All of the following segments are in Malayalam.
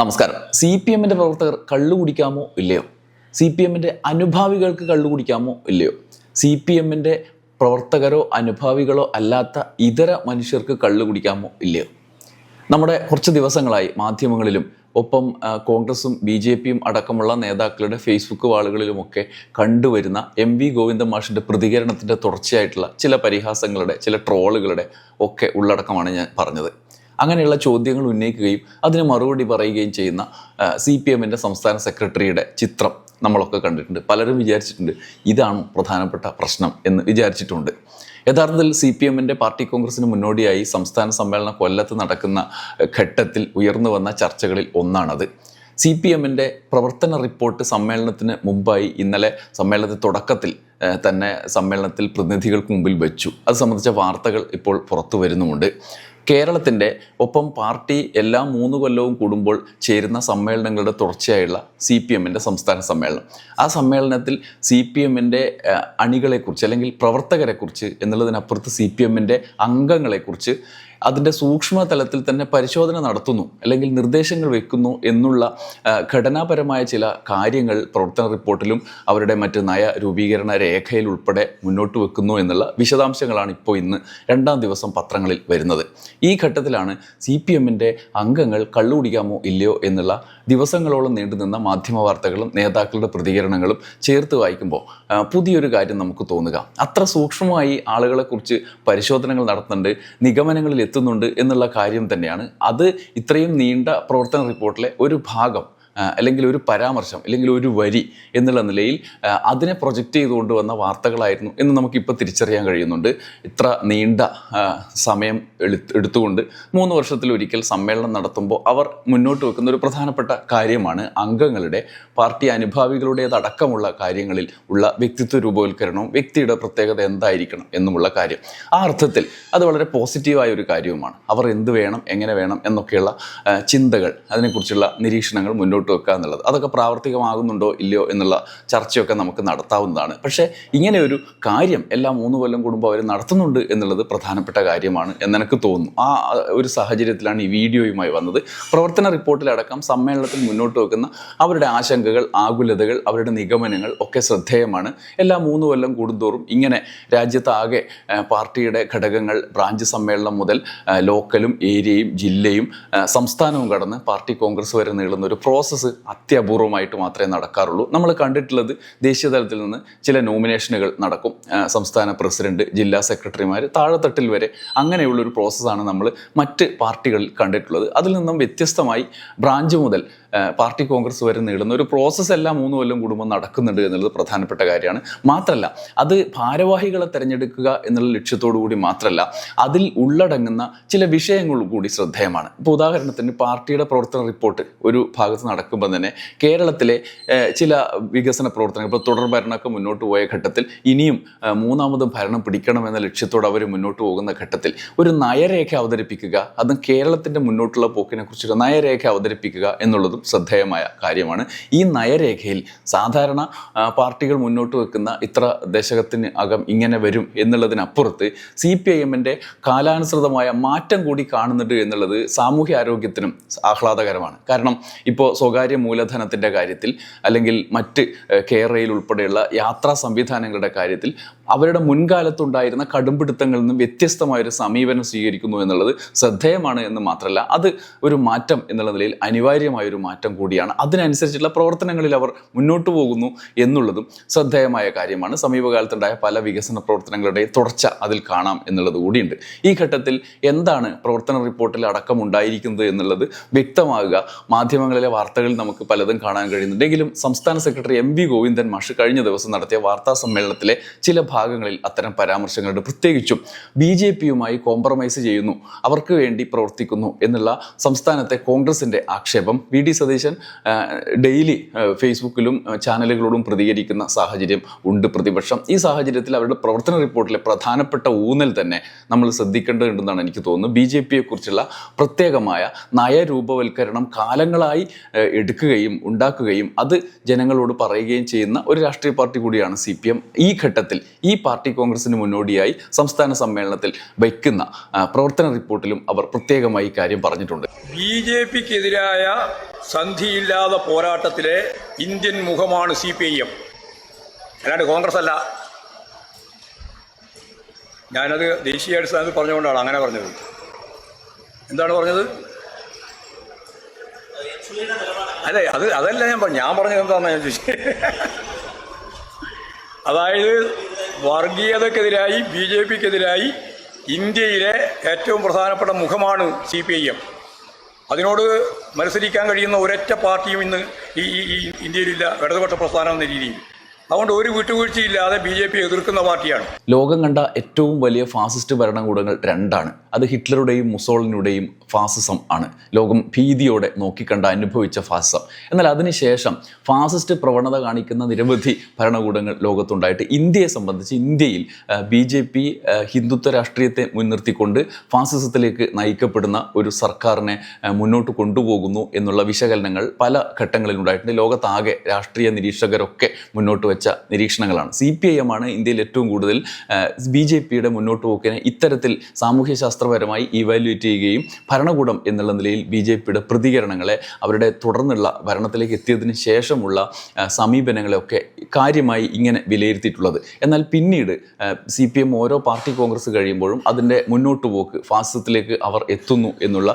നമസ്കാരം. സി പി എമ്മിന്റെ പ്രവർത്തകർ കള്ളു കുടിക്കാമോ ഇല്ലയോ? സി പി എമ്മിന്റെ അനുഭാവികൾക്ക് കള്ളു കുടിക്കാമോ ഇല്ലയോ? സി പി എമ്മിന്റെ പ്രവർത്തകരോ അനുഭാവികളോ അല്ലാത്ത ഇതര മനുഷ്യർക്ക് കള്ളു കുടിക്കാമോ ഇല്ലയോ? നമ്മുടെ കുറച്ച് ദിവസങ്ങളായി മാധ്യമങ്ങളിലും ഒപ്പം കോൺഗ്രസും ബി ജെ പിയും അടക്കമുള്ള നേതാക്കളുടെ ഫേസ്ബുക്ക് വാളുകളിലുമൊക്കെ കണ്ടുവരുന്ന എം വി ഗോവിന്ദ മാഷിന്റെ പ്രതികരണത്തിന്റെ തുടർച്ചയായിട്ടുള്ള ചില പരിഹാസങ്ങളുടെ ചില ട്രോളുകളുടെ ഒക്കെ ഉള്ളടക്കമാണ് ഞാൻ പറഞ്ഞത്. അങ്ങനെയുള്ള ചോദ്യങ്ങൾ ഉന്നയിക്കുകയും അതിന് മറുപടി പറയുകയും ചെയ്യുന്ന സി പി എമ്മിന്റെ സംസ്ഥാന സെക്രട്ടറിയുടെ ചിത്രം നമ്മളൊക്കെ കണ്ടിട്ടുണ്ട്. പലരും വിചാരിച്ചിട്ടുണ്ട് ഇതാണ് പ്രധാനപ്പെട്ട പ്രശ്നം എന്ന് വിചാരിച്ചിട്ടുണ്ട്. യഥാർത്ഥത്തിൽ സി പി എമ്മിന്റെ പാർട്ടി കോൺഗ്രസിന് മുന്നോടിയായി സംസ്ഥാന സമ്മേളനം കൊല്ലത്ത് നടക്കുന്ന ഘട്ടത്തിൽ ഉയർന്നു വന്ന ചർച്ചകളിൽ ഒന്നാണത്. സി പി എമ്മിന്റെ പ്രവർത്തന റിപ്പോർട്ട് സമ്മേളനത്തിന് മുമ്പായി ഇന്നലെ സമ്മേളനത്തിന്റെ തുടക്കത്തിൽ തന്നെ സമ്മേളനത്തിൽ പ്രതിനിധികൾക്ക് മുമ്പിൽ വെച്ചു. അത് സംബന്ധിച്ച വാർത്തകൾ ഇപ്പോൾ പുറത്തു വരുന്നുമുണ്ട്. കേരളത്തിന്റെ ഒപ്പം പാർട്ടി എല്ലാ മൂന്ന് കൊല്ലവും കൂടുമ്പോൾ ചേരുന്ന സമ്മേളനങ്ങളുടെ തുടർച്ചയായുള്ള സി പി എമ്മിന്റെ സംസ്ഥാന സമ്മേളനം. ആ സമ്മേളനത്തിൽ സി പി എമ്മിന്റെ അണികളെക്കുറിച്ച് അല്ലെങ്കിൽ പ്രവർത്തകരെക്കുറിച്ച് എന്നുള്ളതിനപ്പുറത്ത് സി പി എമ്മിന്റെ അംഗങ്ങളെക്കുറിച്ച് അതിന്റെ സൂക്ഷ്മ തലത്തിൽ തന്നെ പരിശോധന നടത്തുന്നു അല്ലെങ്കിൽ നിർദ്ദേശങ്ങൾ വെക്കുന്നു എന്നുള്ള ഘടനാപരമായ ചില കാര്യങ്ങൾ പ്രവർത്തന റിപ്പോർട്ടിലും അവരുടെ മറ്റ് നയ രൂപീകരണ രേഖയിൽ ഉൾപ്പെടെ മുന്നോട്ട് വെക്കുന്നു എന്നുള്ള വിശദാംശങ്ങളാണ് ഇപ്പോൾ ഇന്ന് രണ്ടാം ദിവസം പത്രങ്ങളിൽ വരുന്നത്. ഈ ഘട്ടത്തിലാണ് സി പി എമ്മിന്റെ അംഗങ്ങൾ കള്ളുകുടിക്കാമോ ഇല്ലയോ എന്നുള്ള ദിവസങ്ങളോളം നീണ്ടുനിന്ന മാധ്യമ വാർത്തകളും നേതാക്കളുടെ പ്രതികരണങ്ങളും ചേർത്ത് വായിക്കുമ്പോൾ പുതിയൊരു കാര്യം നമുക്ക് തോന്നുക. അത്ര സൂക്ഷ്മമായി ആളുകളെക്കുറിച്ച് പരിശോധനകൾ നടത്തുന്നുണ്ട് നിഗമനങ്ങളിൽ എത്തുന്നുണ്ട് എന്നുള്ള കാര്യം തന്നെയാണ്. അത് ഇത്രയും നീണ്ട പ്രവർത്തന റിപ്പോർട്ടിലെ ഒരു ഭാഗം. അല്ലെങ്കിൽ ഒരു പരാമർശം അല്ലെങ്കിൽ ഒരു വരി എന്നുള്ള നിലയിൽ അതിനെ പ്രൊജക്റ്റ് ചെയ്തുകൊണ്ട് വന്ന വാർത്തകളായിരുന്നു എന്ന് നമുക്കിപ്പോൾ തിരിച്ചറിയാൻ കഴിയുന്നുണ്ട്. ഇത്ര നീണ്ട സമയം എടുത്ത് എടുത്തുകൊണ്ട് മൂന്ന് വർഷത്തിലൊരിക്കൽ സമ്മേളനം നടത്തുമ്പോൾ അവർ മുന്നോട്ട് വെക്കുന്ന ഒരു പ്രധാനപ്പെട്ട കാര്യമാണ് അംഗങ്ങളുടെ പാർട്ടി അനുഭാവികളുടേതടക്കമുള്ള കാര്യങ്ങളിൽ ഉള്ള വ്യക്തിത്വ രൂപവൽക്കരണവും വ്യക്തിയുടെ പ്രത്യേകത എന്തായിരിക്കണം എന്നുമുള്ള കാര്യം. ആ അർത്ഥത്തിൽ അത് വളരെ പോസിറ്റീവായ ഒരു കാര്യവുമാണ്. അവർ എന്ത് വേണം എങ്ങനെ വേണം എന്നൊക്കെയുള്ള ചിന്തകൾ അതിനെക്കുറിച്ചുള്ള നിരീക്ഷണങ്ങൾ മുന്നോട്ട് വെക്കുക എന്നുള്ളത്. അതൊക്കെ പ്രാവർത്തികമാകുന്നുണ്ടോ ഇല്ലയോ എന്നുള്ള ചർച്ചയൊക്കെ നമുക്ക് നടത്താവുന്നതാണ്. പക്ഷേ ഇങ്ങനെ ഒരു കാര്യം എല്ലാ മൂന്ന് കൊല്ലം കൂടുമ്പോൾ അവർ നടത്തുന്നുണ്ട് എന്നുള്ളത് പ്രധാനപ്പെട്ട കാര്യമാണ് എന്നെനിക്ക് തോന്നുന്നു. ആ ഒരു സാഹചര്യത്തിലാണ് ഈ വീഡിയോയുമായി വന്നത്. പ്രവർത്തന റിപ്പോർട്ടിലടക്കം സമ്മേളനത്തിൽ മുന്നോട്ട് വെക്കുന്ന അവരുടെ ആശങ്കകൾ ആകുലതകൾ അവരുടെ നിഗമനങ്ങൾ ഒക്കെ ശ്രദ്ധേയമാണ്. എല്ലാ മൂന്ന് കൊല്ലം കൂടുന്തോറും ഇങ്ങനെ രാജ്യത്താകെ പാർട്ടിയുടെ ഘടകങ്ങൾ ബ്രാഞ്ച് സമ്മേളനം മുതൽ ലോക്കലും ഏരിയയും ജില്ലയും സംസ്ഥാനവും കടന്ന് പാർട്ടി കോൺഗ്രസ് വരെ നീളുന്ന ഒരു പ്രോസസ്സ് അത്യപൂർവമായിട്ട് മാത്രമേ നടക്കാറുള്ളൂ. നമ്മൾ കണ്ടിട്ടുള്ളത് ദേശീയ തലത്തിൽ നിന്ന് ചില നോമിനേഷനുകൾ നടക്കും. സംസ്ഥാന പ്രസിഡന്റ് ജില്ലാ സെക്രട്ടറിമാർ താഴെത്തട്ടിൽ വരെ അങ്ങനെയുള്ളൊരു പ്രോസസ്സാണ് നമ്മൾ മറ്റ് പാർട്ടികളിൽ കണ്ടിട്ടുള്ളത്. അതിൽ നിന്നും വ്യത്യസ്തമായി ബ്രാഞ്ച് മുതൽ പാർട്ടി കോൺഗ്രസ് വരെ നേടുന്ന ഒരു പ്രോസസ്സ് എല്ലാം മൂന്ന് കൊല്ലം കൂടുമ്പോൾ നടക്കുന്നുണ്ട് എന്നുള്ളത് പ്രധാനപ്പെട്ട കാര്യമാണ്. മാത്രമല്ല അത് ഭാരവാഹികളെ തിരഞ്ഞെടുക്കുക എന്നുള്ള ലക്ഷ്യത്തോടു കൂടി മാത്രമല്ല അതിൽ ഉള്ളടങ്ങുന്ന ചില വിഷയങ്ങൾ കൂടി ശ്രദ്ധേയമാണ്. ഇപ്പോൾ ഉദാഹരണത്തിന് പാർട്ടിയുടെ പ്രവർത്തന റിപ്പോർട്ട് ഒരു ഭാഗത്ത് നടക്കുമ്പോൾ തന്നെ കേരളത്തിലെ ചില വികസന പ്രവർത്തനങ്ങൾ ഇപ്പോൾ തുടർ ഭരണമൊക്കെ മുന്നോട്ട് പോയ ഘട്ടത്തിൽ ഇനിയും മൂന്നാമതും ഭരണം പിടിക്കണമെന്ന ലക്ഷ്യത്തോടെ അവർ മുന്നോട്ട് പോകുന്ന ഘട്ടത്തിൽ ഒരു നയരേഖ അവതരിപ്പിക്കുക അതും കേരളത്തിന്റെ മുന്നോട്ടുള്ള പോക്കിനെ കുറിച്ചൊരു നയരേഖ അവതരിപ്പിക്കുക എന്നുള്ളതും ശ്രദ്ധേയമായ കാര്യമാണ്. ഈ നയരേഖയിൽ സാധാരണ പാർട്ടികൾ മുന്നോട്ട് വെക്കുന്ന ഇത്ര ദശകത്തിന് അകം ഇങ്ങനെ വരും എന്നുള്ളതിനപ്പുറത്ത് സി പി ഐ എമ്മിന്റെ കാലാനുസൃതമായ മാറ്റം കൂടി കാണുന്നുണ്ട് എന്നുള്ളത് സാമൂഹ്യ ആരോഗ്യത്തിനും ആഹ്ലാദകരമാണ്. കാരണം ഇപ്പോൾ സ്വകാര്യ മൂലധനത്തിന്റെ കാര്യത്തിൽ അല്ലെങ്കിൽ മറ്റ് കേരളയിൽ ഉൾപ്പെടെയുള്ള യാത്രാ സംവിധാനങ്ങളുടെ കാര്യത്തിൽ അവരുടെ മുൻകാലത്തുണ്ടായിരുന്ന കടുംപിടുത്തങ്ങളിൽ നിന്നും വ്യത്യസ്തമായ ഒരു സമീപനം സ്വീകരിക്കുന്നു എന്നുള്ളത് ശ്രദ്ധേയമാണ് എന്ന് മാത്രമല്ല അത് ഒരു മാറ്റം എന്നുള്ള നിലയിൽ അനിവാര്യമായ ഒരു മാറ്റം കൂടിയാണ്. അതിനനുസരിച്ചുള്ള പ്രവർത്തനങ്ങളിൽ അവർ മുന്നോട്ട് പോകുന്നു എന്നുള്ളതും ശ്രദ്ധേയമായ കാര്യമാണ്. സമീപകാലത്തുണ്ടായ പല വികസന പ്രവർത്തനങ്ങളുടെ തുടർച്ച അതിൽ കാണാം എന്നുള്ളത് കൂടിയുണ്ട്. ഈ ഘട്ടത്തിൽ എന്താണ് പ്രവർത്തന റിപ്പോർട്ടിൽ അടക്കം ഉണ്ടായിരിക്കുന്നത് എന്നുള്ളത് വ്യക്തമാകുക. മാധ്യമങ്ങളിലെ വാർത്തകളിൽ നമുക്ക് പലതും കാണാൻ കഴിയുന്നുണ്ടെങ്കിലും സംസ്ഥാന സെക്രട്ടറി എം വി ഗോവിന്ദൻ മാഷ് കഴിഞ്ഞ ദിവസം നടത്തിയ വാർത്താ സമ്മേളനത്തിലെ ചില ഭാഗങ്ങളിൽ അത്തരം പരാമർശങ്ങളുണ്ട്. പ്രത്യേകിച്ചും ബി ജെ പിയുമായി കോംപ്രമൈസ് ചെയ്യുന്നു. അവർക്ക് വേണ്ടി പ്രവർത്തിക്കുന്നു എന്നുള്ള സംസ്ഥാനത്തെ കോൺഗ്രസിന്റെ ആക്ഷേപം വി ഡി സതീശൻ ഡെയിലി ഫേസ്ബുക്കിലും ചാനലുകളോടും പ്രതികരിക്കുന്ന സാഹചര്യം ഉണ്ട് പ്രതിപക്ഷം. ഈ സാഹചര്യത്തിൽ അവരുടെ പ്രവർത്തന റിപ്പോർട്ടിലെ പ്രധാനപ്പെട്ട ഊന്നൽ തന്നെ നമ്മൾ ശ്രദ്ധിക്കേണ്ടതുണ്ടെന്നാണ് എനിക്ക് തോന്നുന്നത്. ബി ജെ പിയെക്കുറിച്ചുള്ള പ്രത്യേകമായ നയരൂപവൽക്കരണം കാലങ്ങളായി എടുക്കുകയും ഉണ്ടാക്കുകയും അത് ജനങ്ങളോട് പറയുകയും ചെയ്യുന്ന ഒരു രാഷ്ട്രീയ പാർട്ടി കൂടിയാണ് സി പി എം. ഈ ഘട്ടത്തിൽ ഈ പാർട്ടി കോൺഗ്രസിന് മുന്നോടിയായി സംസ്ഥാന സമ്മേളനത്തിൽ വയ്ക്കുന്ന പ്രവർത്തന റിപ്പോർട്ടിലും അവർ പ്രത്യേകമായി കാര്യം പറഞ്ഞിട്ടുണ്ട്. ബി ജെ പിക്കെതിരായ സന്ധിയില്ലാതെ പോരാട്ടത്തിലെ ഇന്ത്യൻ മുഖമാണ് സി പി ഐ എം. അല്ലാണ്ട് കോൺഗ്രസ് അല്ല ഞാനത് ദേശീയ അടിസ്ഥാനത്തിൽ പറഞ്ഞുകൊണ്ടാണ് അങ്ങനെ പറഞ്ഞത്. എന്താണ് പറഞ്ഞത്? അല്ലേ അത് അതല്ല ഞാൻ പറഞ്ഞു ഞാൻ പറഞ്ഞത് എന്താണെന്ന് ഞാൻ ചോദിച്ചത് അതായത് വർഗീയതക്കെതിരായി ബി ജെ പിക്കെതിരായി ഇന്ത്യയിലെ ഏറ്റവും പ്രധാനപ്പെട്ട മുഖമാണ് സി പി ഐ എം. അതിനോട് മത്സരിക്കാൻ കഴിയുന്ന ഒരൊറ്റ പാർട്ടിയും ഇന്ന് ഈ ഇന്ത്യയിലില്ല. ഇടതുപക്ഷ പ്രസ്ഥാനം എന്ന രീതിയിൽ. അതുകൊണ്ട് ഒരു വിട്ടുവീഴ്ചയില്ലാതെ ബി ജെ പി എതിർക്കുന്ന പാർട്ടിയാണ്. ലോകം കണ്ട ഏറ്റവും വലിയ ഫാസിസ്റ്റ് ഭരണകൂടങ്ങൾ രണ്ടാണ്. അത് ഹിറ്റ്ലറുടെയും മുസോളിനുടെയും ഫാസിസം ആണ്. ലോകം ഭീതിയോടെ നോക്കിക്കണ്ട അനുഭവിച്ച ഫാസിസം. എന്നാൽ അതിനുശേഷം ഫാസിസ്റ്റ് പ്രവണത കാണിക്കുന്ന നിരവധി ഭരണകൂടങ്ങൾ ലോകത്തുണ്ടായിട്ട് ഇന്ത്യയെ സംബന്ധിച്ച് ഇന്ത്യയിൽ ബി ജെ പി ഹിന്ദുത്വ രാഷ്ട്രീയത്തെ മുൻനിർത്തിക്കൊണ്ട് ഫാസിസത്തിലേക്ക് നയിക്കപ്പെടുന്ന ഒരു സർക്കാരിനെ മുന്നോട്ട് കൊണ്ടുപോകുന്നു എന്നുള്ള വിശകലനങ്ങൾ പല ഘട്ടങ്ങളിലുണ്ടായിട്ടുണ്ട്. ലോകത്താകെ രാഷ്ട്രീയ നിരീക്ഷകരൊക്കെ മുന്നോട്ട് വെച്ച നിരീക്ഷണങ്ങളാണ്. സി പി ഐ എം ആണ് ഇന്ത്യയിൽ ഏറ്റവും കൂടുതൽ ബി ജെ പിയുടെ മുന്നോട്ട് പോക്കിനെ ഇത്തരത്തിൽ സാമൂഹ്യ ശാസ്ത്രപരമായി ഇവാലുവേറ്റ് ചെയ്യുകയും ഭരണകൂടം എന്നുള്ള നിലയിൽ ബി ജെ പിയുടെ പ്രതികരണങ്ങളെ അവരുടെ തുടർന്നുള്ള ഭരണത്തിലേക്ക് എത്തിയതിന് ശേഷമുള്ള സമീപനങ്ങളെയൊക്കെ കാര്യമായി ഇങ്ങനെ വിലയിരുത്തിയിട്ടുള്ളത്. എന്നാൽ പിന്നീട് സി പി എം ഓരോ പാർട്ടി കോൺഗ്രസ് കഴിയുമ്പോഴും അതിന്റെ മുന്നോട്ട് പോക്ക് ഫാസിസത്തിലേക്ക് അവർ എത്തുന്നു എന്നുള്ള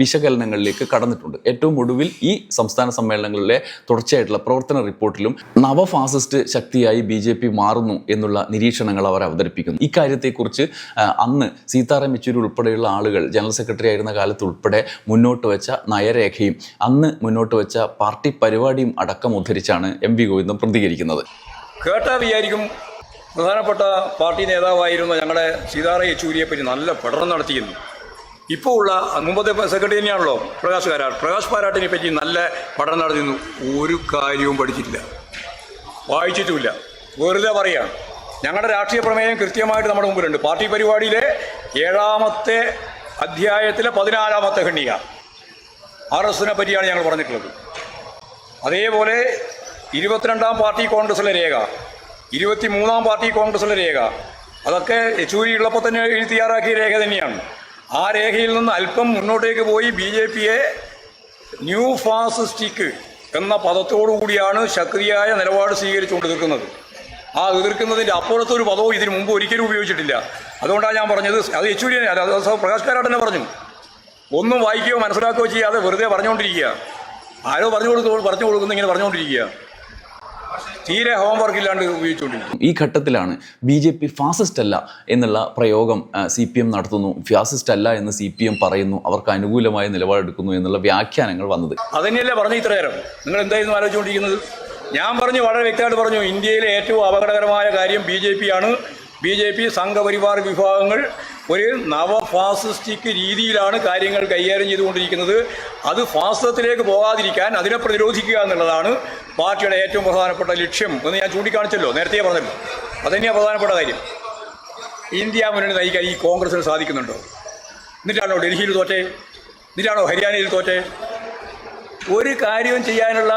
വിശകലനങ്ങളിലേക്ക് കടന്നിട്ടുണ്ട്. ഏറ്റവും ഒടുവിൽ ഈ സംസ്ഥാന സമ്മേളനങ്ങളിലെ തുടർച്ചയായിട്ടുള്ള പ്രവർത്തന റിപ്പോർട്ടിലും നവഫാസിസ്റ്റ് ശക്തിയായി ബി ജെ പി മാറുന്നു എന്നുള്ള നിരീക്ഷണങ്ങൾ അവർ അവതരിപ്പിക്കുന്നു. ഇക്കാര്യത്തെക്കുറിച്ച് അന്ന് സീതാറാം യെച്ചൂരി ഉൾപ്പെടെയുള്ള ആളുകൾ ജനറൽ സെക്രട്ടറി ആയിരുന്ന കാലത്ത് ഉൾപ്പെടെ മുന്നോട്ട് വെച്ച നയരേഖയും അന്ന് മുന്നോട്ട് വെച്ച പാർട്ടി പരിപാടിയും അടക്കം ഉദ്ധരിച്ചാണ് എം വി ഗോവിന്ദൻ പ്രതികരിക്കുന്നത്. കേട്ടാ വിചാരിക്കും. പ്രധാനപ്പെട്ട പാർട്ടി നേതാവായിരുന്ന ഞങ്ങളുടെ സീതാറ യെച്ചൂരിയെ പറ്റി നല്ല പഠനം നടത്തിയിരുന്നു. ഇപ്പോൾ ഉള്ള മുമ്പത്തെ സെക്രട്ടറി തന്നെയാണല്ലോ പ്രകാശ് കാരാട്ട്. പ്രകാശ് പാരാട്ടിനെ പറ്റി നല്ല പഠനം നടത്തിയിരുന്നു. ഒരു കാര്യവും പഠിച്ചിട്ടില്ല. വായിച്ചിട്ടുമില്ല വെറുതെ പറയാം. ഞങ്ങളുടെ രാഷ്ട്രീയ പ്രമേയം കൃത്യമായിട്ട് നമ്മുടെ മുമ്പിലുണ്ട്. പാർട്ടി പരിപാടിയിലെ ഏഴാമത്തെ അധ്യായത്തിലെ പതിനാലാമത്തെ ഖണ്ഡിക. ആർ എസിനെ പറ്റിയാണ് ഞങ്ങൾ പറഞ്ഞിട്ടുള്ളത്. അതേപോലെ ഇരുപത്തിരണ്ടാം പാർട്ടി കോൺഗ്രസിലെ രേഖ ഇരുപത്തിമൂന്നാം പാർട്ടി കോൺഗ്രസിലെ രേഖ അതൊക്കെ യെച്ചൂരി ഉള്ളപ്പോൾ തന്നെ എഴുതി തയ്യാറാക്കിയ രേഖ തന്നെയാണ്. ആ രേഖയിൽ നിന്ന് അല്പം മുന്നോട്ടേക്ക് പോയി ബി ജെ പിയെ ന്യൂ ഫാസിസ്റ്റിക് എന്ന പദത്തോടുകൂടിയാണ് ശക്തിയായ നിലപാട് സ്വീകരിച്ചുകൊണ്ട് എതിർക്കുന്നത് ആ എതിർക്കുന്നതിന്റെ അപ്പുറത്തൊരു പദവും ഇതിനു മുമ്പ് ഒരിക്കലും ഉപയോഗിച്ചിട്ടില്ല. അതുകൊണ്ടാണ് ഞാൻ പറഞ്ഞത് അത് യെച്ചൂരി തന്നെ അല്ല, അത് പ്രകാശ് കാരാട്ട് തന്നെ പറഞ്ഞു. ഒന്നും വായിക്കുകയോ മനസ്സിലാക്കുകയോ ചെയ്യാതെ വെറുതെ പറഞ്ഞുകൊണ്ടിരിക്കുക. ആരോ പറഞ്ഞു കൊടുത്തു പറഞ്ഞു കൊടുക്കുന്നു ഇങ്ങനെ പറഞ്ഞുകൊണ്ടിരിക്കുക. തീരെ ഹോംവർക്ക് ഇല്ലാണ്ട് ഉപയോഗിച്ചുകൊണ്ടിരിക്കും ഈ ഘട്ടത്തിലാണ് ബി ജെ പി ഫാസിസ്റ്റ് അല്ല എന്നുള്ള പ്രയോഗം സി പി എം നടത്തുന്നു. ഫാസിസ്റ്റ് അല്ല എന്ന് സി പി എം പറയുന്നു. അവർക്ക് അനുകൂലമായ നിലപാടെടുക്കുന്നു എന്നുള്ള വ്യാഖ്യാനങ്ങൾ വന്നത്. അതന്നെയല്ലേ പറഞ്ഞു ഇത്ര നേരം. നിങ്ങൾ എന്തായിരുന്നു ആലോചിച്ചുകൊണ്ടിരിക്കുന്നത്? ഞാൻ പറഞ്ഞു വളരെ വ്യക്തമായിട്ട് പറഞ്ഞു ഇന്ത്യയിലെ ഏറ്റവും അപകടകരമായ കാര്യം ബി ജെ പി ആണ്. ബി ജെ പി സംഘപരിവാർ വിഭാഗങ്ങൾ ഒരു നവഫാസിസ്റ്റിക് രീതിയിലാണ് കാര്യങ്ങൾ കൈകാര്യം ചെയ്തുകൊണ്ടിരിക്കുന്നത്. അത് ഫാസിസത്തിലേക്ക് പോകാതിരിക്കാൻ അതിനെ പ്രതിരോധിക്കുക എന്നുള്ളതാണ് പാർട്ടിയുടെ ഏറ്റവും പ്രധാനപ്പെട്ട ലക്ഷ്യം എന്ന് ഞാൻ ചൂണ്ടിക്കാണിച്ചല്ലോ. നേരത്തെ പറഞ്ഞല്ലോ. അതുതന്നെയാണ് പ്രധാനപ്പെട്ട കാര്യം. ഇന്ത്യ മുന്നണി നയിക്കാൻ ഈ കോൺഗ്രസിന് സാധിക്കുന്നുണ്ടോ? എന്നിട്ടാണോ ഡൽഹിയിൽ തോറ്റേ? എന്നിട്ടാണോ ഹരിയാനയിൽ തോറ്റേ? ഒരു കാര്യവും ചെയ്യാനുള്ള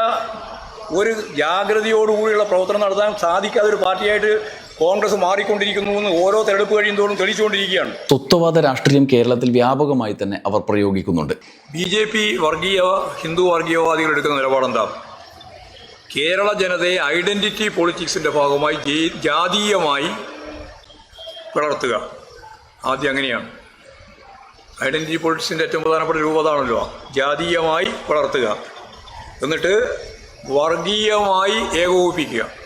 ഒരു ജാഗ്രതയോടുകൂടിയുള്ള പ്രവർത്തനം നടത്താൻ സാധിക്കാത്ത ഒരു പാർട്ടിയായിട്ട് കോൺഗ്രസ് മാറിക്കൊണ്ടിരിക്കുന്നു എന്ന് ഓരോ തെരഞ്ഞെടുപ്പ് കഴിയുന്നതോടും തെളിയിച്ചുകൊണ്ടിരിക്കുകയാണ്. തത്വവാദ രാഷ്ട്രീയം കേരളത്തിൽ വ്യാപകമായി തന്നെ അവർ പ്രയോഗിക്കുന്നുണ്ട്. ബി ജെ പി വർഗീയ ഹിന്ദു വർഗീയവാദികൾ എടുക്കുന്ന നിലപാടെന്താ? കേരള ജനതയെ ഐഡന്റിറ്റി പോളിറ്റിക്സിന്റെ ഭാഗമായി ജാതീയമായി പിളർത്തുക. ആദ്യം അങ്ങനെയാണ്. ഐഡന്റിറ്റി പോളിറ്റിക്സിന്റെ ഏറ്റവും പ്രധാനപ്പെട്ട രൂപതാണല്ലോ ജാതീയമായി വളർത്തുക എന്നിട്ട് വർഗീയമായി ഏകോപിപ്പിക്കുക.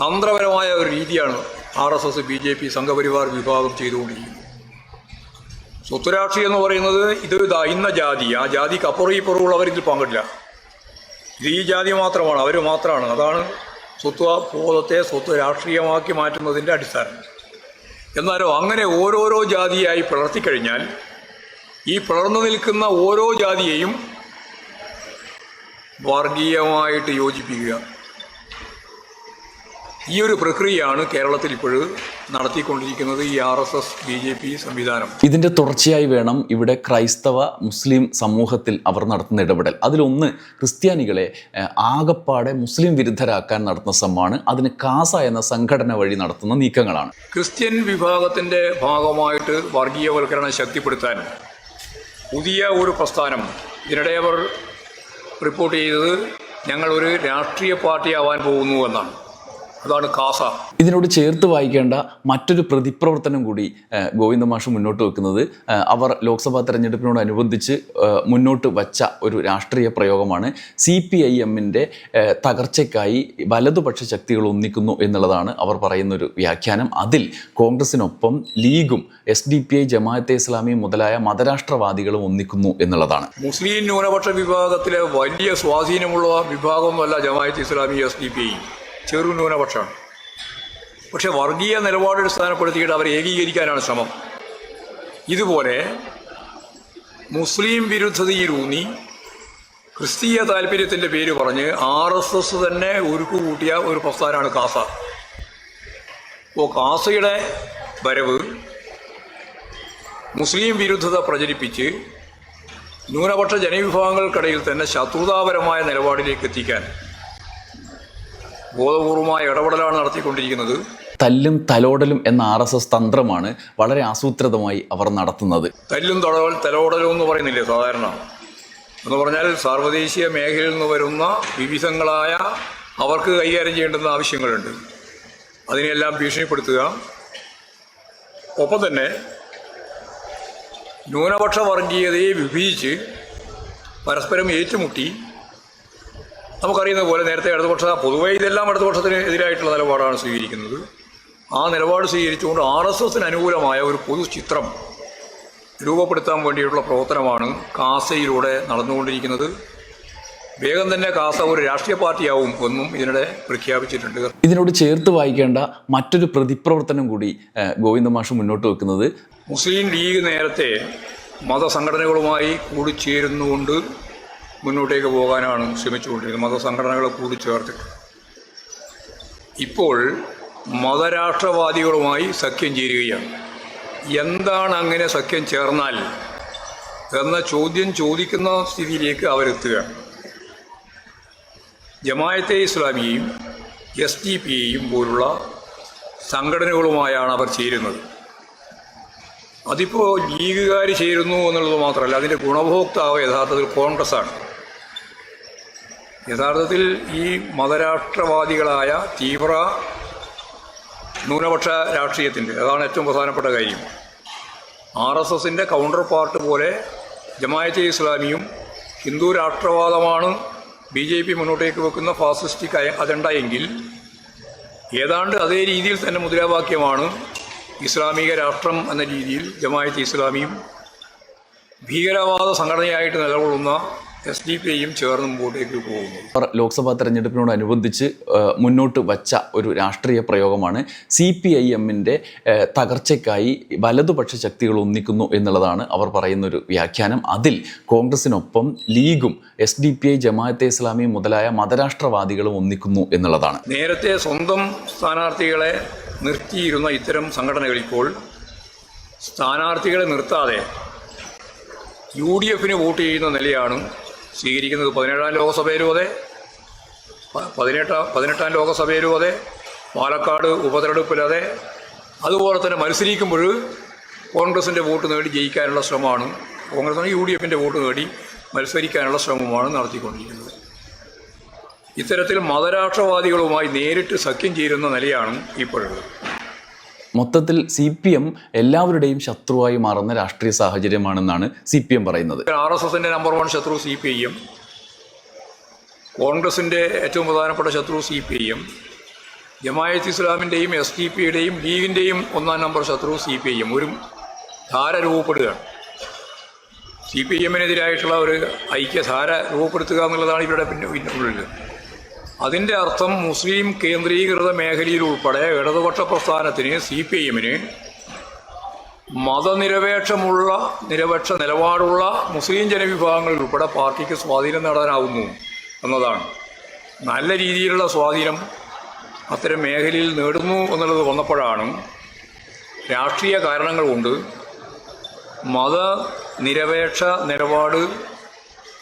തന്ത്രപരമായ ഒരു രീതിയാണ് R S S B J P Sangh Parivar വിഭാഗം ചെയ്തുകൊണ്ടിരിക്കുന്നത്. സ്വത്തുരാക്ഷി എന്ന് പറയുന്നത് ഇതൊരു ഇന്ന ജാതി ആ ജാതിക്ക് അപ്പുറം ഇപ്പുറമുള്ളവർ ഇതിൽ പങ്കിടില്ല. ഇത് ഈ ജാതി മാത്രമാണ് അവർ മാത്രമാണ്. അതാണ് സ്വത്വ ബോധത്തെ സ്വത്ത് രാഷ്ട്രീയമാക്കി മാറ്റുന്നതിന്റെ അടിസ്ഥാനം. എന്നാലോ അങ്ങനെ ഓരോരോ ജാതിയായി പിളർത്തിക്കഴിഞ്ഞാൽ ഈ പിളർന്നു നിൽക്കുന്ന ഓരോ ജാതിയെയും വർഗീയമായിട്ട് യോജിപ്പിക്കുക. ഈ ഒരു പ്രക്രിയയാണ് കേരളത്തിൽ ഇപ്പോഴും നടത്തിക്കൊണ്ടിരിക്കുന്നത് ഈ R S S B J P സംവിധാനം. ഇതിന്റെ തുടർച്ചയായി വേണം ഇവിടെ ക്രൈസ്തവ മുസ്ലിം സമൂഹത്തിൽ അവർ നടത്തുന്ന ഇടപെടൽ. അതിലൊന്ന് ക്രിസ്ത്യാനികളെ ആകപ്പാടെ മുസ്ലിം വിരുദ്ധരാക്കാൻ നടത്തുന്ന ശ്രമമാണ്. അതിന് കാസ എന്ന സംഘടന വഴി നടത്തുന്ന നീക്കങ്ങളാണ്. ക്രിസ്ത്യൻ വിഭാഗത്തിന്റെ ഭാഗമായിട്ട് വർഗീയവൽക്കരണം ശക്തിപ്പെടുത്താൻ പുതിയ ഒരു പ്രസ്ഥാനം ഇതിനിടെ അവർ റിപ്പോർട്ട് ചെയ്തത് ഞങ്ങൾ ഒരു രാഷ്ട്രീയ പാർട്ടി ആവാൻ പോകുന്നു എന്നാണ്. അതാണ് കാസ ഇതിനോട് ചേർത്ത് വായിക്കേണ്ട മറ്റൊരു പ്രതിപ്രവർത്തനം കൂടി ഗോവിന്ദ മാഷ് മുന്നോട്ട് വെക്കുന്നത് അവർ ലോക്സഭാ തെരഞ്ഞെടുപ്പിനോടനുബന്ധിച്ച് അനുബന്ധിച്ച് മുന്നോട്ട് വച്ച ഒരു രാഷ്ട്രീയ പ്രയോഗമാണ്. സി പി ഐ എമ്മിന്റെ തകർച്ചയ്ക്കായി വലതുപക്ഷ ശക്തികൾ ഒന്നിക്കുന്നു എന്നുള്ളതാണ് അവർ പറയുന്ന ഒരു വ്യാഖ്യാനം. അതിൽ കോൺഗ്രസിനൊപ്പം ലീഗും S D P I Jamaat Islami മുതലായ മതരാഷ്ട്രവാദികളും ഒന്നിക്കുന്നു എന്നുള്ളതാണ്. മുസ്ലിം ന്യൂനപക്ഷ വിഭാഗത്തിലെ വലിയ സ്വാധീനമുള്ള വിഭാഗമൊന്നുമല്ല Jamaat Islami S D P I. ചെറു ന്യൂനപക്ഷമാണ് പക്ഷെ വർഗീയ നിലപാട് അടിസ്ഥാനപ്പെടുത്തിയിട്ട് അവരെ ഏകീകരിക്കാനാണ് ശ്രമം. ഇതുപോലെ മുസ്ലിം വിരുദ്ധതയിലൂന്നി ക്രിസ്തീയ താല്പര്യത്തിന്റെ പേര് പറഞ്ഞ് ആർ എസ് എസ് തന്നെ ഉരുക്കുകൂട്ടിയ ഒരു പ്രസ്ഥാനമാണ് കാസ. അപ്പോൾ കാസയുടെ വരവ് മുസ്ലിം വിരുദ്ധത പ്രചരിപ്പിച്ച് ന്യൂനപക്ഷ ജനവിഭാഗങ്ങൾക്കിടയിൽ തന്നെ ശത്രുതാപരമായ നിലപാടിലേക്ക് എത്തിക്കാൻ ബോധപൂർവമായ ഇടപെടലാണ് നടത്തിക്കൊണ്ടിരിക്കുന്നത്. തല്ലും തലോടലും എന്ന ആർ എസ് എസ് തന്ത്രമാണ് വളരെ ആസൂത്രിതമായി അവർ നടത്തുന്നത്. തല്ലും തടവൽ തലോടലും എന്ന് പറയുന്നില്ലേ സാധാരണ? എന്ന് പറഞ്ഞാൽ സാർവദേശീയ മേഖലയിൽ നിന്ന് വരുന്ന വിവിധങ്ങളായ അവർക്ക് കൈകാര്യം ചെയ്യേണ്ടുന്ന ആവശ്യങ്ങളുണ്ട്. അതിനെല്ലാം ഭീഷണിപ്പെടുത്തുക. ഒപ്പം തന്നെ ന്യൂനപക്ഷ വർഗീയതയെ വിഭജിച്ച് പരസ്പരം ഏറ്റുമുട്ടി നമുക്കറിയുന്ന പോലെ നേരത്തെ ഇടതുപക്ഷ പൊതുവേ ഇതെല്ലാം ഇടതുപക്ഷത്തിന് എതിരായിട്ടുള്ള നിലപാടാണ് സ്വീകരിക്കുന്നത്. ആ നിലപാട് സ്വീകരിച്ചുകൊണ്ട് ആർ എസ് എസിന് അനുകൂലമായ ഒരു പൊതു ചിത്രം രൂപപ്പെടുത്താൻ വേണ്ടിയിട്ടുള്ള പ്രവർത്തനമാണ് കാസയിലൂടെ നടന്നുകൊണ്ടിരിക്കുന്നത്. വേഗം തന്നെ കാസ ഒരു രാഷ്ട്രീയ പാർട്ടിയാവും എന്നും ഇതിനിടെ പ്രഖ്യാപിച്ചിട്ടുണ്ട്. ഇതിനോട് ചേർത്ത് വായിക്കേണ്ട മറ്റൊരു പ്രതിപ്രവർത്തനം കൂടി ഗോവിന്ദ മാഷ് മുന്നോട്ട് വെക്കുന്നത്. മുസ്ലിം ലീഗ് നേരത്തെ മതസംഘടനകളുമായി കൂടിച്ചേരുന്നുകൊണ്ട് മുന്നോട്ടേക്ക് പോകാനാണ് ശ്രമിച്ചുകൊണ്ടിരിക്കുന്നത്. മതസംഘടനകളെ കൂടിച്ചേർത്തിട്ട് ഇപ്പോൾ മതരാഷ്ട്രവാദികളുമായി സഖ്യം ചേരുകയാണ്. എന്താണ് അങ്ങനെ സഖ്യം ചേർന്നാൽ എന്ന ചോദ്യം ചോദിക്കുന്ന സ്ഥിതിയിലേക്ക് അവരെത്തുകയാണ്. ജമായത്തെ ഇസ്ലാമിയെയും എസ് ഡി പി യെയും പോലുള്ള സംഘടനകളുമായാണ് അവർ ചേരുന്നത്. അതിപ്പോൾ ലീഗുകാർ ചേരുന്നു എന്നുള്ളത് മാത്രമല്ല അതിന്റെ ഗുണഭോക്താവ് യഥാർത്ഥത്തിൽ കോൺഗ്രസ്സാണ്. യഥാർത്ഥത്തിൽ ഈ മതരാഷ്ട്രവാദികളായ തീവ്ര ന്യൂനപക്ഷ രാഷ്ട്രീയത്തിന്റെ അതാണ് ഏറ്റവും പ്രധാനപ്പെട്ട കാര്യം. ആർ എസ് എസിന്റെ കൗണ്ടർ പാർട്ട് പോലെ ജമായത്തെ ഇസ്ലാമിയും ഹിന്ദു രാഷ്ട്രവാദമാണ് ബി ജെ പി മുന്നോട്ടേക്ക് വെക്കുന്ന ഫാസിസ്റ്റിക് അജണ്ട എങ്കിൽ ഏതാണ്ട് അതേ രീതിയിൽ തന്നെ മുദ്രാവാക്യമാണ് ഇസ്ലാമിക രാഷ്ട്രം എന്ന രീതിയിൽ ജമായത്ത് ഇസ്ലാമിയും ഭീകരവാദ സംഘടനയായിട്ട് നിലകൊള്ളുന്ന എസ് ഡി പി ഐയും ചേർന്ന് മുമ്പോട്ടേക്ക് പോകുന്നു. ലോക്സഭാ തെരഞ്ഞെടുപ്പിനോടനുബന്ധിച്ച് മുന്നോട്ട് വച്ച ഒരു രാഷ്ട്രീയ പ്രയോഗമാണ്. സി പി ഐ എമ്മിന്റെ തകർച്ചയ്ക്കായി വലതുപക്ഷ ശക്തികൾ ഒന്നിക്കുന്നു എന്നുള്ളതാണ് അവർ പറയുന്ന ഒരു വ്യാഖ്യാനം. അതിൽ കോൺഗ്രസിനൊപ്പം ലീഗും S D P I Jamaat Islami മുതലായ മതരാഷ്ട്രവാദികളും ഒന്നിക്കുന്നു എന്നുള്ളതാണ്. നേരത്തെ സ്വന്തം സ്ഥാനാർത്ഥികളെ നിർത്തിയിരുന്ന ഇത്തരം സംഘടനകൾ ഇപ്പോൾ സ്ഥാനാർത്ഥികളെ നിർത്താതെ യു ഡി എഫിന് വോട്ട് ചെയ്യുന്ന നിലയാണ് സ്വീകരിക്കുന്നത് പതിനേഴാം ലോകസഭയിലും അതെ പ- പതിനെട്ടാം പതിനെട്ടാം ലോകസഭയിലും അതെ പാലക്കാട് ഉപതെരഞ്ഞെടുപ്പിലതെ. അതുപോലെ തന്നെ മത്സരിക്കുമ്പോൾ കോൺഗ്രസിന്റെ വോട്ട് നേടി ജയിക്കാനുള്ള ശ്രമമാണ്. കോൺഗ്രസ് യു ഡി എഫിന്റെ വോട്ട് നേടി മത്സരിക്കാനുള്ള ശ്രമമാണ് നടത്തിക്കൊണ്ടിരിക്കുന്നത്. ഇത്തരത്തിൽ മതരാഷ്ട്രവാദികളുമായി നേരിട്ട് സഖ്യം ചേരുന്ന നിലയാണ് ഇപ്പോഴുള്ളത്. മൊത്തത്തിൽ സി പി എം എല്ലാവരുടെയും ശത്രുവായി മാറുന്ന രാഷ്ട്രീയ സാഹചര്യമാണെന്നാണ് സി പി എം പറയുന്നത്. ആർ എസ് എസിന്റെ നമ്പർ വൺ ശത്രു സി പി എം കോൺഗ്രസിന്റെ ഏറ്റവും പ്രധാനപ്പെട്ട ശത്രു സി പി എം ജമായത്ത് ഇസ്ലാമിന്റെയും എസ് ഡി പിയുടെയും ലീഗിന്റെയും ഒന്നാം നമ്പർ ശത്രു സി പി ഐ എം ഒരു ധാര രൂപപ്പെടുകയാണ്. സി പി ഐ എമ്മിനെതിരായിട്ടുള്ള ഒരു ഐക്യധാര രൂപപ്പെടുത്തുക എന്നുള്ളതാണ് ഇവരുടെ പിന്നെ പിന്നുള്ളിൽ അതിന്റെ അർത്ഥം മുസ്ലിം കേന്ദ്രീകൃത മേഖലയിൽ ഉൾപ്പെടെ ഇടതുപക്ഷ പ്രസ്ഥാനത്തിന് സി പി ഐ എമ്മിന് മതനിരപേക്ഷമുള്ള നിരപേക്ഷ നിലപാടുള്ള മുസ്ലിം ജനവിഭാഗങ്ങളിൽ ഉൾപ്പെടെ പാർട്ടിക്ക് സ്വാധീനം നേടാനാവുന്നു എന്നതാണ്. നല്ല രീതിയിലുള്ള സ്വാധീനം അത്തരം മേഖലയിൽ നേടുന്നു എന്നുള്ളത് വന്നപ്പോഴാണ് രാഷ്ട്രീയ കാരണങ്ങൾ കൊണ്ട് മതനിരപേക്ഷ നിലപാട്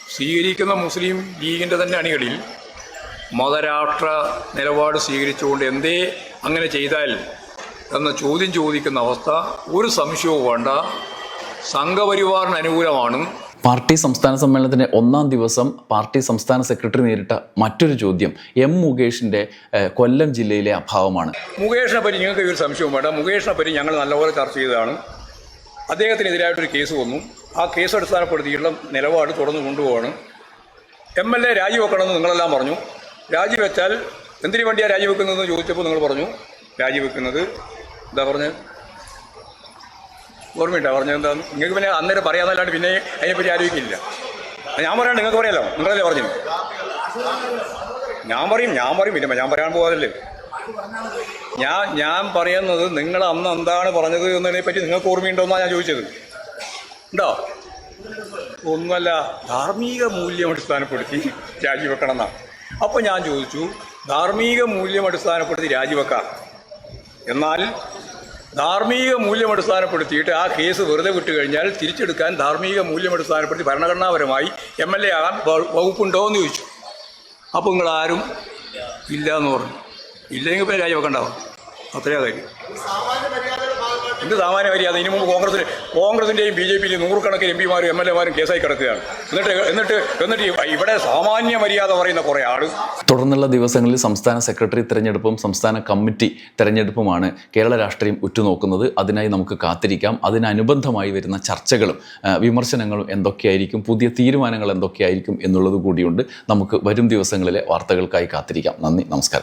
സ്വീകരിക്കുന്ന മുസ്ലിം ലീഗിന്റെ തന്നെ അണികളിൽ മതരാഷ്ട്ര നിലപാട് സ്വീകരിച്ചുകൊണ്ട് എന്തേ അങ്ങനെ ചെയ്താൽ എന്ന ചോദ്യം ചോദിക്കുന്ന അവസ്ഥ ഒരു സംശയവും വേണ്ട. സംഘപരിവാറിന് അനുകൂലമാണ്. പാർട്ടി സംസ്ഥാന സമ്മേളനത്തിന്റെ ഒന്നാം ദിവസം പാർട്ടി സംസ്ഥാന സെക്രട്ടറി നേരിട്ട മറ്റൊരു ചോദ്യം എം മുകേഷിന്റെ കൊല്ലം ജില്ലയിലെ അഭാവമാണ്. മുകേഷിനെ പറ്റി ഞങ്ങൾക്ക് ഒരു സംശയവും വേണ്ട. മുകേഷിനെ പറ്റി ഞങ്ങൾ നല്ലപോലെ ചർച്ച ചെയ്തതാണ്. അദ്ദേഹത്തിനെതിരായിട്ടൊരു കേസ് വന്നു. ആ കേസ് അടിസ്ഥാനപ്പെടുത്തിയിട്ടുള്ള നിലപാട് തുടർന്ന് കൊണ്ടുപോവാണ്. എം എൽ എ രാജിവെക്കണമെന്ന് നിങ്ങളെല്ലാം പറഞ്ഞു. രാജിവെച്ചാൽ എന്തിനു വേണ്ടിയാണ് രാജിവെക്കുന്നതെന്ന് ചോദിച്ചപ്പോൾ നിങ്ങൾ പറഞ്ഞു രാജിവെക്കുന്നത് എന്താ പറഞ്ഞത് ഓർമ്മയിട്ടാ പറഞ്ഞത് എന്താ? നിങ്ങൾക്ക് പിന്നെ അന്നേരം പറയാമെന്നല്ലാണ്ട് പിന്നെ അതിനെപ്പറ്റി ആലോചിക്കില്ല. ഞാൻ പറയാണ്ട് നിങ്ങൾക്ക് പറയാലോ? നിങ്ങളല്ലേ പറഞ്ഞു? ഞാൻ പറയും ഞാൻ പറയും പിന്നെ ഞാൻ പറയാൻ പോകാതല്ലേ ഞാൻ ഞാൻ പറയുന്നത് നിങ്ങൾ അന്ന് എന്താണ് പറഞ്ഞത് എന്നതിനെ പറ്റി നിങ്ങൾക്ക് ഓർമ്മയുണ്ടോന്നാണ് ഞാൻ ചോദിച്ചത്. ഉണ്ടോ? ഒന്നുമല്ല ധാർമ്മിക മൂല്യം അടിസ്ഥാനപ്പെടുത്തി രാജിവെക്കണം എന്നാണ് അപ്പോൾ ഞാൻ ചോദിച്ചു ധാർമ്മിക മൂല്യം അടിസ്ഥാനപ്പെടുത്തി രാജിവെക്കാം. എന്നാൽ ധാർമ്മിക മൂല്യം അടിസ്ഥാനപ്പെടുത്തിയിട്ട് ആ കേസ് വെറുതെ വിട്ടു കഴിഞ്ഞാൽ തിരിച്ചെടുക്കാൻ ധാർമ്മിക മൂല്യം അടിസ്ഥാനപ്പെടുത്തി ഭരണഘടനാപരമായി എം എൽ എ ആകാൻ വകുപ്പുണ്ടോ എന്ന് ചോദിച്ചു. അപ്പോൾ നിങ്ങൾ ആരും ഇല്ല എന്ന് പറഞ്ഞു. ഇല്ലെങ്കിൽ പിന്നെ രാജിവെക്കണ്ടാവും. അത്രയാ കാര്യം. എന്ത് സാമാന്യ മര്യാദ ഇനി മുമ്പ് കോൺഗ്രസിന് കോൺഗ്രസിന്റെയും ബി ജെ പിയിലെയും നൂറുകണക്കിന് എം പിമാരും എം എൽ എമാരും കേസായി കിടക്കുകയാണ്. എന്നിട്ട് എന്നിട്ട് എന്നിട്ട് ഇവിടെ സാമാന്യ മര്യാദ പറയുന്ന കുറേ ആൾ. തുടർന്നുള്ള ദിവസങ്ങളിൽ സംസ്ഥാന സെക്രട്ടറി തെരഞ്ഞെടുപ്പും സംസ്ഥാന കമ്മിറ്റി തെരഞ്ഞെടുപ്പുമാണ് കേരള രാഷ്ട്രീയം ഉറ്റുനോക്കുന്നത്. അതിനായി നമുക്ക് കാത്തിരിക്കാം. അതിനനുബന്ധമായി വരുന്ന ചർച്ചകളും വിമർശനങ്ങളും എന്തൊക്കെയായിരിക്കും പുതിയ തീരുമാനങ്ങൾ എന്തൊക്കെയായിരിക്കും എന്നുള്ളത് കൂടിയുണ്ട്. നമുക്ക് വരും ദിവസങ്ങളിലെ വാർത്തകൾക്കായി കാത്തിരിക്കാം. നന്ദി നമസ്കാരം.